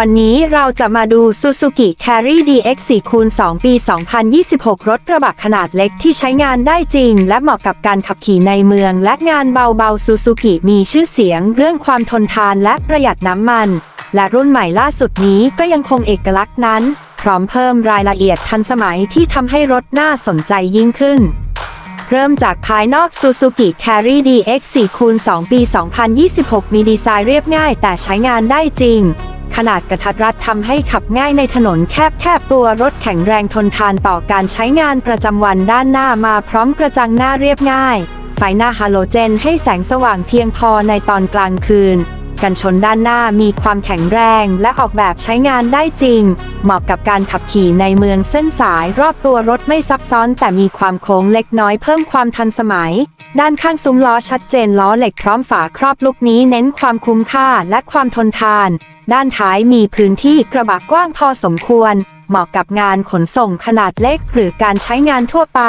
วันนี้เราจะมาดู Suzuki Carry DX 4คูณ2ปี 2026 รถกระบะขนาดเล็กที่ใช้งานได้จริง และเหมาะกับการขับขี่ในเมือง และงานเบาๆ Suzuki มีชื่อเสียง เรื่องความทนทานและประหยัดน้ำมัน และรุ่นใหม่ล่าสุดนี้ก็ยังคงเอกลักษณ์นั้น พร้อมเพิ่มรายละเอียดทันสมัยที่ทำให้รถน่าสนใจยิ่งขึ้นเริ่มจากภายนอก Suzuki Carry DX 4คูณ2ปี 2026 มีดีไซน์เรียบง่ายแต่ใช้งานได้จริง ขนาดกระทัดรัดทำให้ขับง่ายในถนนแคบๆตัวรถแข็งแรงทนทานต่อการใช้งานประจำวันด้านหน้ามาพร้อมกระจังหน้าเรียบง่าย ไฟหน้าฮาโลเจนให้แสงสว่างเพียงพอในตอนกลางคืน กันชนด้านหน้ามีความแข็งแรงและออกแบบใช้งานได้จริง เหมาะกับการขับขี่ในเมืองเส้นสายรอบตัวรถไม่ซับซ้อนแต่มีความโค้งเล็กน้อยเพิ่มความทันสมัย ด้านข้างซุ้มล้อชัดเจนล้อเหล็กพร้อมฝาครอบลูกนี้เน้นความคุ้มค่าและความทนทาน ด้านท้ายมีพื้นที่กระบะกว้างพอสมควร เหมาะกับงานขนส่งขนาดเล็กหรือการใช้งานทั่วไป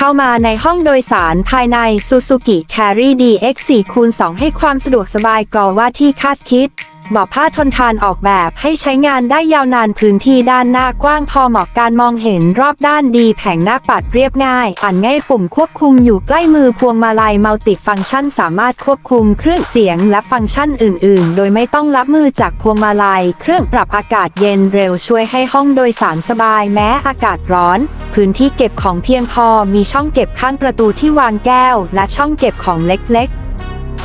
เข้ามาในห้องโดยสารภายใน Suzuki Carry DX 4 คูณ2ให้ความสะดวกสบายกว่าที่คาดคิด บาะผ้าทนทานออกแบบให้ใช้งานได้ยาวนานพื้นที่ด้านหน้ากว้างพอเหมาะการมองเห็นรอบด้านดีแผงหน้าปัดเรียบง่ายอ่านง่ายปุ่มควบคุมอยู่ใกล้มือพวงมาลัยมัลติฟังก์ชัน สามารถควบคุมเครื่องเสียงและฟังก์ชันอื่น ๆ โดยไม่ต้องรับมือจากพวงมาลัย เครื่องปรับอากาศเย็นเร็วช่วยให้ห้องโดยสารสบายแม้อากาศร้อน พื้นที่เก็บของเพียงพอมีช่องเก็บข้างประตูที่วางแก้ว และช่องเก็บของเล็ก ๆ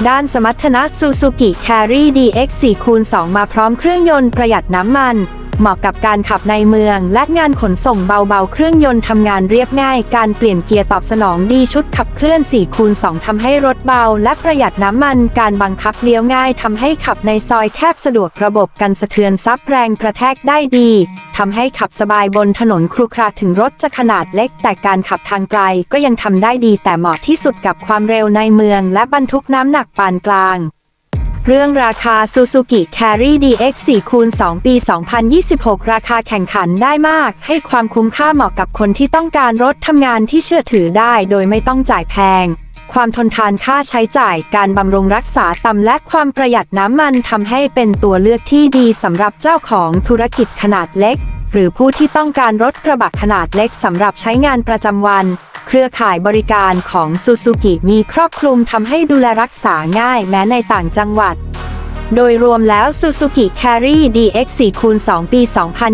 ด้านสมรรถนะ Suzuki Carry DX 4คูณ2มาพร้อมเครื่องยนต์ประหยัดน้ำมัน เหมาะกับการขับในเมือง และงานขนส่งเบาๆ เครื่องยนต์ทำงานเรียบง่าย การเปลี่ยนเกียร์ตอบสนองดีชุดขับเคลื่อน4คูณ2ทำให้รถเบา และประหยัดน้ำมัน การบังคับเลี้ยวง่ายทำให้ขับในซอยแคบสะดวกระบบกันสะเทือนซับแรงกระแทกได้ดีทำให้ขับสบายบนถนนครุขระถึงรถจะขนาดเล็ก แต่การขับทางไกลก็ยังทำได้ดีแต่เหมาะที่สุดกับความเร็วในเมือง และบรรทุกน้ำหนักปานกลาง เรื่องราคา Suzuki Carry DX 4คูณ2ปี 2026 ราคาแข่งขันได้มาก ให้ความคุ้มค่าเหมาะกับคนที่ต้องการรถทำงานที่เชื่อถือได้โดยไม่ต้องจ่ายแพง ความทนทานค่าใช้จ่าย การบำรุงรักษาต่ำและความประหยัดน้ำมันทำให้เป็นตัวเลือกที่ดีสำหรับเจ้าของธุรกิจขนาดเล็ก หรือผู้ที่ต้องการรถกระบะขนาดเล็กสำหรับใช้งานประจำวัน เครือข่ายบริการของซูซูกิมีครอบคลุมทำให้ดูแลรักษาง่ายแม้ในต่างจังหวัด โดยรวมแล้ว Suzuki Carry DX 4คูณ2ปี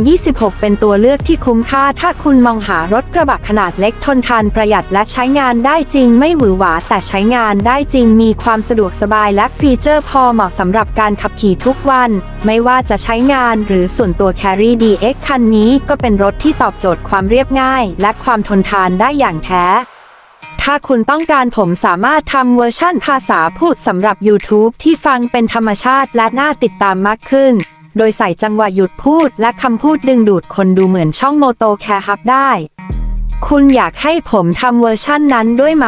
2026 เป็นตัวเลือกที่คุ้มค่าถ้าคุณมองหารถกระบะขนาดเล็กทนทานประหยัดและใช้งานได้จริงไม่หวือหวาแต่ใช้งานได้จริงมีความสะดวกสบายและฟีเจอร์พอเหมาะสำหรับการขับขี่ทุกวัน ไม่ว่าจะใช้งานหรือส่วนตัว Carry DX คันนี้ก็เป็นรถที่ตอบโจทย์ความเรียบง่าย และความทนทานได้อย่างแท้ ถ้าคุณต้องการผมสามารถทำเวอร์ชั่นภาษาพูดสำหรับ YouTube ที่ฟังเป็นธรรมชาติและน่าติดตามมากขึ้น โดยใส่จังหวะหยุดพูดและคำพูดดึงดูดคนดูเหมือนช่องโมโตแคร์ฮับได้ คุณอยากให้ผมทำเวอร์ชั่นนั้นด้วยไหม